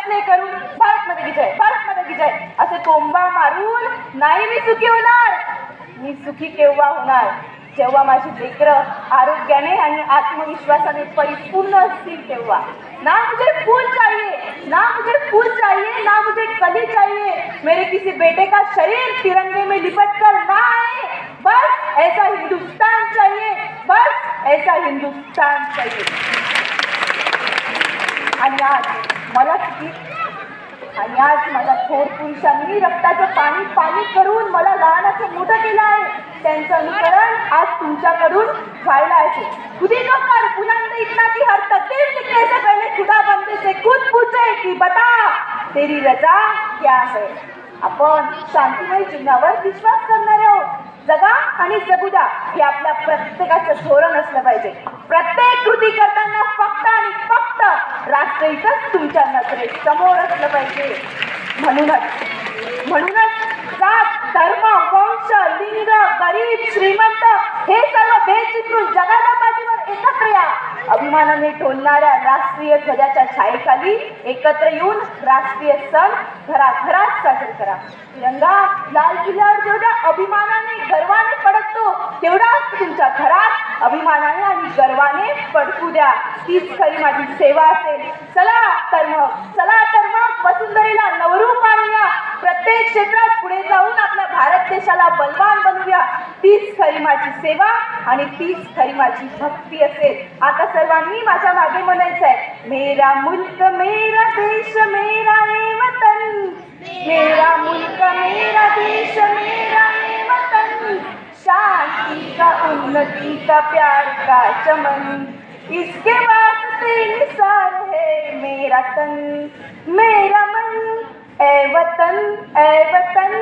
फैसले करून भारत मध्ये जय भारत मध्ये जय असे कोंबा मारून नाही मी सुखी होणार. मी सुखी केव्हा होणार? जेव्हा माझी लेकर आरोग्याने आणि आत्मविश्वासाने परिपूर्ण असतील तेव्हा. ना मुझे फूल चाहिए ना मुझे फूल चाहिए ना मुझे कली चाहिए. मेरे किसी बेटे का शरीर तिरंगे में लिपट कर ना आए. बस ऐसा हिंदुस्तान चाहिए बस ऐसा हिंदुस्तान चाहिए. आणि आज मला किती आणि आज माझ्या थोर पुरुषांनी रक्ताचं पाणी पाणी करून मला लहानाचं मोठं केलं आहे. त्यांचं अनुकरण आज तुमच्याकडून व्हायला आहे. खुदी जो कर बुलंद इतना की हर तकदीर लिखने से पहले खुदा बंदे से खुद पूछे की बता तेरी रजा क्या है? आपण शांतिमय जीवनावर विश्वास करणारे आहोत. जगा आणि जगू द्या हे आपल्या प्रत्येकाचं धोरण असलं पाहिजे. प्रत्येक तुमच्यासमोर असलं पाहिजे. म्हणूनच म्हणूनच जात धर्म वंश लिंग गरीब श्रीमंत हे सर्व भेद विसरून जगाच्या पाठीवर एकत्र या. अभिमानाने ठोलणाऱ्या राष्ट्रीय ध्वजाच्या छायेखाली एकत्र येऊन राष्ट्रीय सण घराघरात साजरे करा. तिरंगा लाल किल्ल्यावर जेवढ्या अभिमानाने गर्वाने फडकतो तेवढाच तुमच्या घरात अभिमानाने आणि गर्वाने फडकू द्या. तीच खरी माझी सेवा असेल. चला तर मग. प्रत्येक क्षेत्रात पुढे जाऊन आपल्या भारत देशाला बलवान बनवूया. तीच खरी माझी सेवा आणि तीच खरी माझी भक्ती असेल. आता सर्वांनी माझ्या मागे म्हणायचं आहे मेरा मुल्क मेरा देश मेरा ये वतन. मेरा मुल्क मेरा देश मेरा ये वतन. शांति का उन्नति का प्यार का चमन. इसके वास्ते निसार है मेरा तन. मेरा मन वतन ए वतन ए वतन